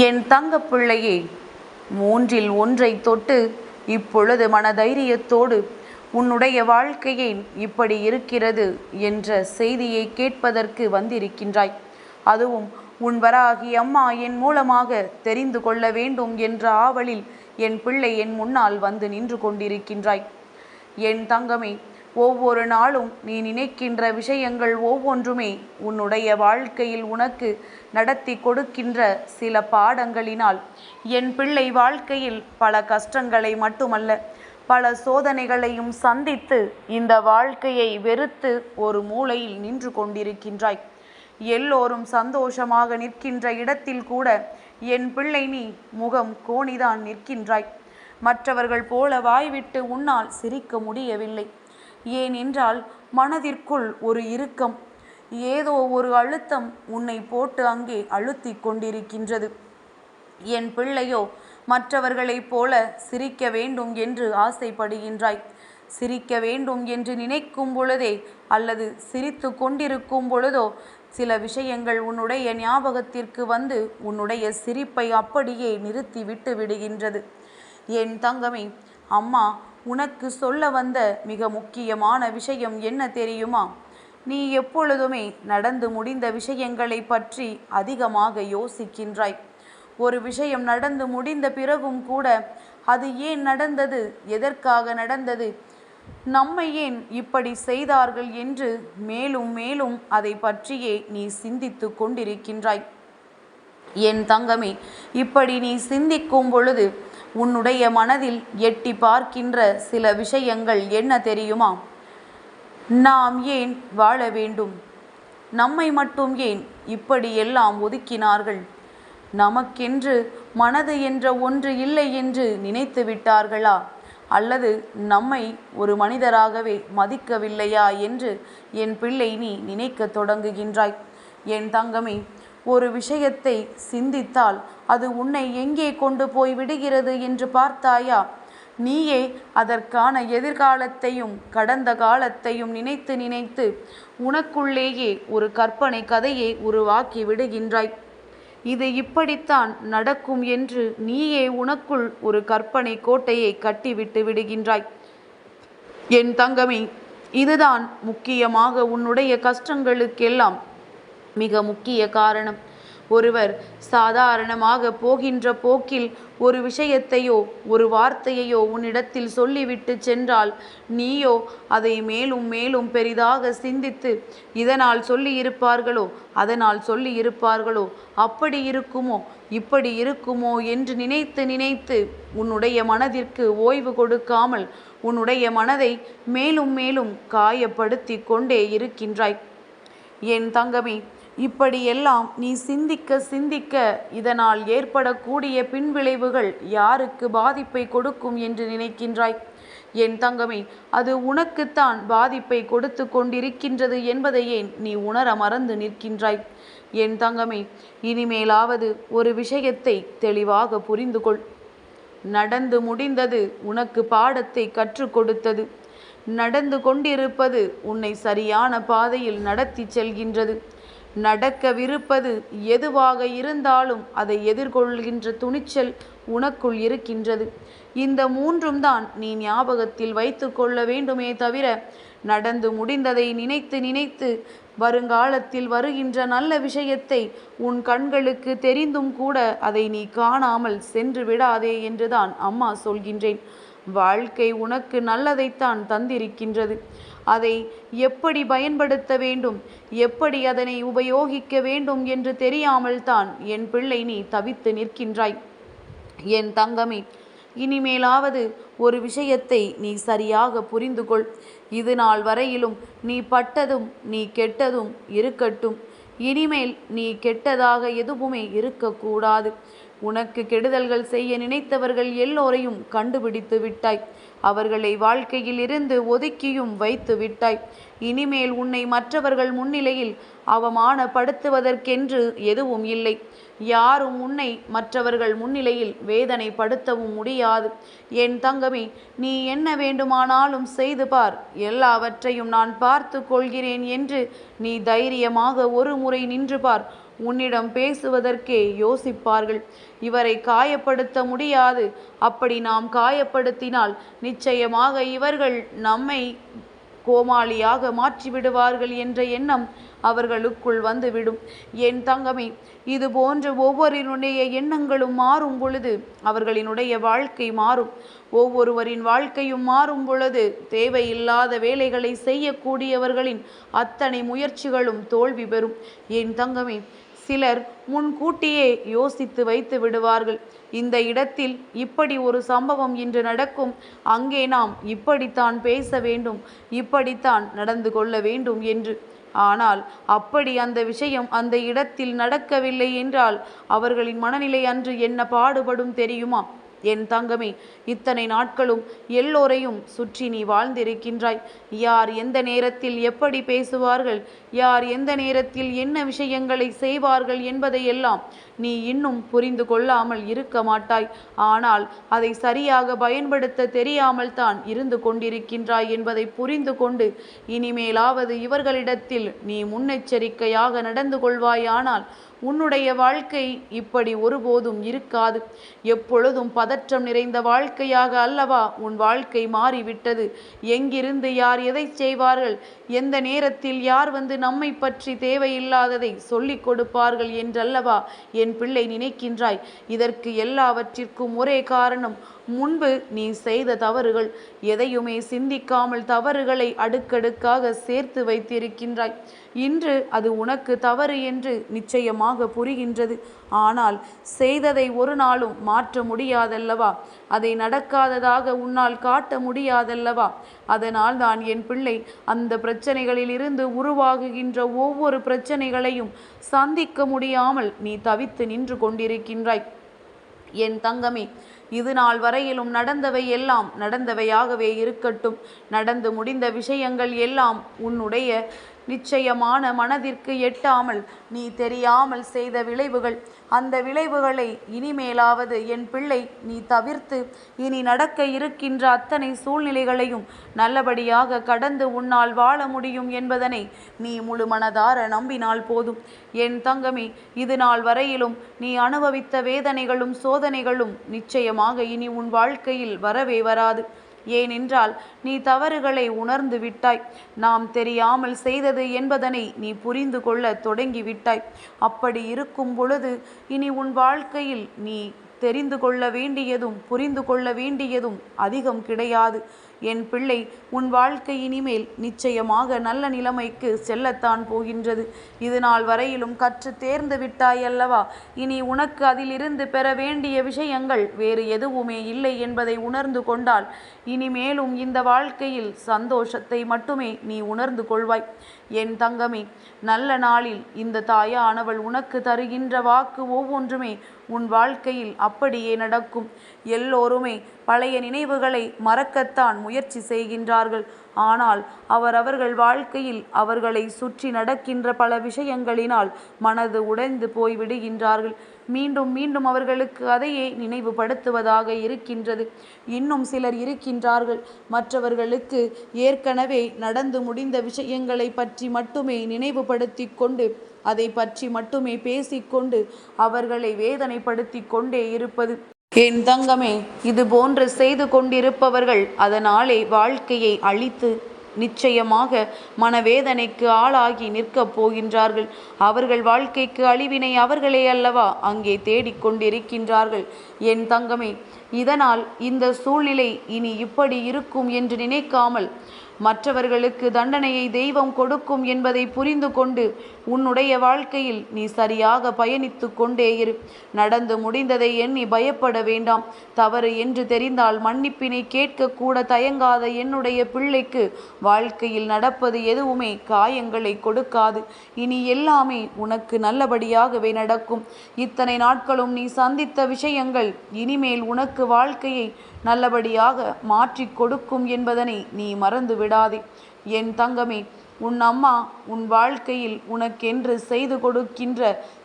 என் தங்க பிள்ளையே மூன்றில் ஒன்றை தொட்டு இப்பொழுது மனதைரியத்தோடு உன்னுடைய வாழ்க்கையே இப்படி இருக்கிறது என்ற செய்தியை கேட்பதற்கு வந்திருக்கின்றாய். அதுவும் உன் வராகி அம்மா என் மூலமாக தெரிந்து கொள்ள வேண்டும் என்ற ஆவலில் என் பிள்ளை என் முன்னால் வந்து நின்று கொண்டிருக்கின்றாய். என் தங்கமே ஒவ்வொரு நாளும் நீ நினைக்கின்ற விஷயங்கள் ஒவ்வொன்றுமே உன்னுடைய வாழ்க்கையில் உனக்கு நடத்தி கொடுக்கின்ற சில பாடங்களினால். என் பிள்ளை வாழ்க்கையில் பல கஷ்டங்களை மட்டுமல்ல பல சோதனைகளையும் சந்தித்து இந்த வாழ்க்கையை வெறுத்து ஒரு மூலையில் நின்று கொண்டிருக்கின்றாய். எல்லோரும் சந்தோஷமாக நிற்கின்ற இடத்தில் கூட என் பிள்ளை நீ முகம் கோணிதான் நிற்கின்றாய். மற்றவர்கள் போல வாய்விட்டு உன்னால் சிரிக்க முடியவில்லை. ஏனென்றால் மனதிற்குள் ஒரு இறுக்கம் ஏதோ ஒரு அழுத்தம் உன்னை போட்டு அங்கே அழுத்தி கொண்டிருக்கின்றது. என் பிள்ளையோ மற்றவர்களைப் போல சிரிக்க வேண்டும் என்று ஆசைப்படுகின்றாய். சிரிக்க வேண்டும் என்று நினைக்கும் பொழுதே அல்லது சிரித்து கொண்டிருக்கும் பொழுதோ சில விஷயங்கள் உன்னுடைய ஞாபகத்திற்கு வந்து உன்னுடைய சிரிப்பை அப்படியே நிறுத்தி விட்டு விடுகின்றது. என் தங்கமே அம்மா உனக்கு சொல்ல வந்த மிக முக்கியமான விஷயம் என்ன தெரியுமா? நீ எப்பொழுதுமே நடந்து முடிந்த விஷயங்களை பற்றி அதிகமாக யோசிக்கின்றாய். ஒரு விஷயம் நடந்து முடிந்த பிறகும் கூட அது ஏன் நடந்தது? எதற்காக நடந்தது? நம்மை ஏன் இப்படி செய்தார்கள் என்று மேலும் மேலும் அதை பற்றியே நீ சிந்தித்து கொண்டிருக்கின்றாய். என் தங்கமே இப்படி நீ சிந்திக்கும் பொழுது உன்னுடைய மனதில் எட்டி பார்க்கின்ற சில விஷயங்கள் என்ன தெரியுமா? நாம் ஏன் வாழ வேண்டும்? நம்மை மட்டும் ஏன் இப்படியெல்லாம் ஒதுக்கினார்கள்? நமக்கென்று மனது என்ற ஒன்று இல்லை என்று நினைத்து விட்டார்களா? அல்லது நம்மை ஒரு மனிதராகவே மதிக்கவில்லையா என்று என் பிள்ளை நீ நினைக்க தொடங்குகின்றாய்? என் தங்கமே ஒரு விஷயத்தை சிந்தித்தால் அது உன்னை எங்கே கொண்டு போய் விடுகிறது என்று பார்த்தாயா? நீயே அதற்கான எதிர்காலத்தையும் கடந்த காலத்தையும் நினைத்து நினைத்து உனக்குள்ளேயே ஒரு கற்பனை கதையை உருவாக்கி விடுகின்றாய். இது இப்படித்தான் நடக்கும் என்று நீயே உனக்குள் ஒரு கற்பனை கோட்டையை கட்டிவிட்டு விடுகின்றாய். என் தங்கமே இதுதான் முக்கியமாக உன்னுடைய கஷ்டங்களுக்கெல்லாம் மிக முக்கிய காரணம். ஒருவர் சாதாரணமாக போகின்ற போக்கில் ஒரு விஷயத்தையோ ஒரு வார்த்தையையோ உன்னிடத்தில் சொல்லிவிட்டு சென்றால் நீயோ அதை மேலும் மேலும் பெரிதாக சிந்தித்து இதனால் சொல்லியிருப்பார்களோ அதனால் சொல்லி இருப்பார்களோ அப்படி இருக்குமோ இப்படி இருக்குமோ என்று நினைத்து நினைத்து உன்னுடைய மனதிற்கு ஓய்வு கொடுக்காமல் உன்னுடைய மனதை மேலும் மேலும் காயப்படுத்தி கொண்டே இருக்கின்றாய். என் தங்கமே இப்படியெல்லாம் நீ சிந்திக்க சிந்திக்க இதனால் ஏற்படக்கூடிய பின்விளைவுகள் யாருக்கு பாதிப்பை கொடுக்கும் என்று நினைக்கின்றாய்? என் தங்கமே அது உனக்குத்தான் பாதிப்பை கொடுத்து கொண்டிருக்கின்றது என்பதை ஏன் நீ உணர மறந்து நிற்கின்றாய். என் தங்கமே இனிமேலாவது ஒரு விஷயத்தை தெளிவாக புரிந்து கொள் நடந்து முடிந்தது உனக்கு பாடத்தை கற்றுக் கொடுத்தது. நடந்து கொண்டிருப்பது உன்னை சரியான பாதையில் நடத்தி செல்கின்றது. நடக்கவிருப்பது எதுவாக இருந்தாலும் அதை எதிர்கொள்கின்ற துணிச்சல் உனக்குள் இருக்கின்றது. இந்த மூன்றும் தான் நீ ஞாபகத்தில் வைத்து கொள்ள வேண்டுமே தவிர நடந்து முடிந்ததை நினைத்து நினைத்து வருங்காலத்தில் வருகின்ற நல்ல விஷயத்தை உன் கண்களுக்கு தெரிந்தும் கூட அதை நீ காணாமல் சென்று விடாதே என்றுதான் அம்மா சொல்கின்றேன். வாழ்க்கை உனக்கு நல்லதைத்தான் தந்திருக்கின்றது. அதை எப்படி பயன்படுத்த வேண்டும்? எப்படி அதனை உபயோகிக்க வேண்டும் என்று தெரியாமல் தான் என் பிள்ளை நீ தவித்து நிற்கின்றாய். என் தங்கமே இனிமேலாவது ஒரு விஷயத்தை நீ சரியாக புரிந்து கொள். இது நாள் வரையிலும் நீ பட்டதும் நீ கெட்டதும் இருக்கட்டும். இனிமேல் நீ கெட்டதாக எதுவுமே இருக்கக்கூடாது. உனக்கு கெடுதல்கள் செய்ய நினைத்தவர்கள் எல்லோரையும் கண்டுபிடித்து விட்டாய். அவர்களை வாழ்க்கையில் இருந்து ஒதுக்கியும் வைத்து விட்டாய். இனிமேல் உன்னை மற்றவர்கள் முன்னிலையில் அவமானப்படுத்துவதற்கென்று எதுவும் இல்லை. யாரும் உன்னை மற்றவர்கள் முன்னிலையில் வேதனைப்படுத்தவும் முடியாது. என் தங்கமே நீ என்ன வேண்டுமானாலும் செய்து பார். எல்லாவற்றையும் நான் பார்த்து கொள்கிறேன் என்று நீ தைரியமாக ஒரு முறை நின்று பார். உன்னிடம் பேசுவதற்கே யோசிப்பார்கள். இவரை காயப்படுத்த முடியாது. அப்படி நாம் காயப்படுத்தினால் நிச்சயமாக இவர்கள் நம்மை கோமாளியாக மாற்றிவிடுவார்கள் என்ற எண்ணம் அவர்களுக்குள் வந்துவிடும். என் தங்கமே இது போன்ற ஒவ்வொருவருடைய எண்ணங்களும் மாறும் பொழுது அவர்களினுடைய வாழ்க்கை மாறும். ஒவ்வொருவரின் வாழ்க்கையும் மாறும் பொழுது தேவையில்லாத வேலைகளை செய்யக்கூடியவர்களின் அத்தனை முயற்சிகளும் தோல்வி பெறும். என் தங்கமே சிலர் முன்கூட்டியே யோசித்து வைத்து விடுவார்கள். இந்த இடத்தில் இப்படி ஒரு சம்பவம் இன்று நடக்கும். அங்கே நாம் இப்படித்தான் பேச வேண்டும். இப்படித்தான் நடந்து கொள்ள வேண்டும் என்று. ஆனால் அப்படி அந்த விஷயம் அந்த இடத்தில் நடக்கவில்லை என்றால் அவர்களின் மனநிலை அன்று என்ன பாடுபடும் தெரியுமா? என் தங்கமே இத்தனை நாட்களும் எல்லோரையும் சுற்றி நீ வாழ்ந்திருக்கின்றாய். யார் எந்த நேரத்தில் எப்படி பேசுவார்கள் யார் எந்த நேரத்தில் என்ன விஷயங்களை செய்வார்கள் என்பதையெல்லாம் நீ இன்னும் புரிந்து கொள்ளாமல் இருக்க மாட்டாய். ஆனால் அதை சரியாக பயன்படுத்த தெரியாமல் தான் இருந்து கொண்டிருக்கின்றாய் என்பதை புரிந்து கொண்டு இனிமேலாவது இவர்களிடத்தில் நீ முன்னெச்சரிக்கையாக நடந்து கொள்வாயானால் உன்னுடைய வாழ்க்கை இப்படி ஒருபோதும் இருக்காது. எப்பொழுதும் பதற்றம் நிறைந்த வாழ்க்கையாக அல்லவா உன் வாழ்க்கை மாறிவிட்டது? எங்கிருந்து யார் எதை செய்வார்கள்? எந்த நேரத்தில் யார் வந்து நம்மை பற்றி தேவையில்லாததை சொல்லிக் கொடுப்பார்கள் என்றல்லவா என் பிள்ளை நினைக்கின்றாய்? இதற்கு எல்லாவற்றிற்கும் ஒரே காரணம் முன்பு நீ செய்த தவறுகள் எதையுமே சிந்திக்காமல் தவறுகளை அடுக்கடுக்காக சேர்த்து வைத்திருக்கின்றாய். இன்று அது உனக்கு தவறு என்று நிச்சயமாக புரிகின்றது. ஆனால் செய்ததை ஒரு நாளும் மாற்ற முடியாதல்லவா? அதை நடக்காததாக உன்னால் காட்ட முடியாதல்லவா? அதனால் தான் என் பிள்ளை அந்த பிரச்சனைகளில் இருந்து உருவாகுகின்ற ஒவ்வொரு பிரச்சனைகளையும் சந்திக்க முடியாமல் நீ தவித்து நின்று கொண்டிருக்கின்றாய். என் தங்கமே இது நாள் வரையிலும் நடந்தவை எல்லாம் நடந்தவையாகவே இருக்கட்டும். நடந்து முடிந்த விஷயங்கள் எல்லாம் உன்னுடைய நிச்சயமான மனதிற்கு எட்டாமல் நீ தெரியாமல் செய்த விளைவுகள். அந்த விளைவுகளை இனிமேலாவது என் பிள்ளை நீ தவிர்த்து இனி நடக்க இருக்கின்ற அத்தனை சூழ்நிலைகளையும் நல்லபடியாக கடந்து உன்னால் வாழ முடியும் என்பதனை நீ முழு மனதார நம்பினால் போதும். என் தங்கமே இது நாள் வரையிலும் நீ அனுபவித்த வேதனைகளும் சோதனைகளும் நிச்சயமாக இனி உன் வாழ்க்கையில் வரவே வராது. ஏனென்றால் நீ தவறுகளை உணர்ந்து விட்டாய். நாம் தெரியாமல் செய்தது என்பதனை நீ புரிந்து கொள்ள தொடங்கிவிட்டாய். அப்படி இருக்கும் பொழுது இனி உன் வாழ்க்கையில் நீ தெரிந்து கொள்ள வேண்டியதும் புரிந்து கொள்ள வேண்டியதும் அதிகம் கிடையாது. என் பிள்ளை உன் வாழ்க்கை இனிமேல் நிச்சயமாக நல்ல நிலைமைக்கு செல்லத்தான் போகின்றது. இது நாள் வரையிலும் கற்று தேர்ந்து விட்டாயல்லவா இனி உனக்கு அதிலிருந்து பெற வேண்டிய விஷயங்கள் வேறு எதுவுமே இல்லை என்பதை உணர்ந்து கொண்டால் இனிமேலும் இந்த வாழ்க்கையில் சந்தோஷத்தை மட்டுமே நீ உணர்ந்து கொள்வாய். என் தங்கமே நல்ல நாளில் இந்த தாயானவள் உனக்கு தருகின்ற வாக்கு ஒவ்வொன்றுமே உன் வாழ்க்கையில் அப்படியே நடக்கும். எல்லோருமே பழைய நினைவுகளை மறக்கத்தான் முயற்சி செய்கின்றார்கள். ஆனால் அவரவர்கள் வாழ்க்கையில் அவர்களை சுற்றி நடக்கின்ற பல விஷயங்களினால் மனது உடைந்து போய்விடுகின்றார்கள். மீண்டும் மீண்டும் அவர்களுக்கு அதையே நினைவுபடுத்துவதாக இருக்கின்றது. இன்னும் சிலர் இருக்கின்றார்கள். மற்றவர்களுக்கு ஏற்கனவே நடந்து முடிந்த விஷயங்களை பற்றி மட்டுமே நினைவுபடுத்தி கொண்டு அதை பற்றி மட்டுமே பேசிக்கொண்டு அவர்களை வேதனைப்படுத்தி கொண்டே இருப்பது. என் தங்கமே இது போன்று செய்து கொண்டிருப்பவர்கள் அதனாலே வாழ்க்கையை அழித்து நிச்சயமாக மனவேதனைக்கு ஆளாகி நிற்கப் போகின்றார்கள். அவர்கள் வாழ்க்கைக்கு அழிவினை அவர்களே அல்லவா அங்கே தேடிக்கொண்டிருக்கின்றார்கள் என் தங்கமே இதனால் இந்த சூழ்நிலை இனி இப்படி இருக்கும் என்று நினைக்காமல் மற்றவர்களுக்கு தண்டனையை தெய்வம் கொடுக்கும் என்பதை புரிந்து கொண்டு உன்னுடைய வாழ்க்கையில் நீ சரியாக பயணித்து கொண்டே இரு. நடந்து முடிந்ததை எண்ணி பயப்பட வேண்டாம். தவறு என்று தெரிந்தால் மன்னிப்பினை கேட்கக்கூட தயங்காத என்னுடைய பிள்ளைக்கு வாழ்க்கையில் நடப்பது எதுவுமே காயங்களை கொடுக்காது. இனி எல்லாமே உனக்கு நல்லபடியாகவே நடக்கும். இத்தனை நாட்களும் நீ சந்தித்த விஷயங்கள் இனிமேல் உனக்கு வாழ்க்கையை நல்லபடியாக மாற்றி கொடுக்கும் என்பதனை நீ மறந்து விடாதே என் தங்கமே உன் அம்மா உன் வாழ்க்கையில் உனக்கென்று செய்து கொடுக்கின்ற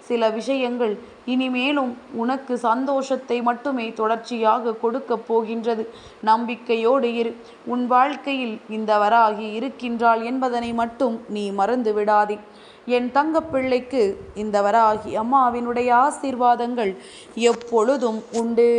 சில விஷயங்கள் இனிமேலும் உனக்கு சந்தோஷத்தை மட்டுமே தொடர்ச்சியாக கொடுக்கப் போகின்றது. நம்பிக்கையோடு இரு. உன் வாழ்க்கையில் இந்த வராகி இருக்கின்றாள் என்பதனை மட்டும் நீ மறந்து விடாதே. என் தங்கப்பிள்ளைக்கு இந்த வராகி அம்மாவினுடைய ஆசீர்வாதங்கள் எப்பொழுதும் உண்டு.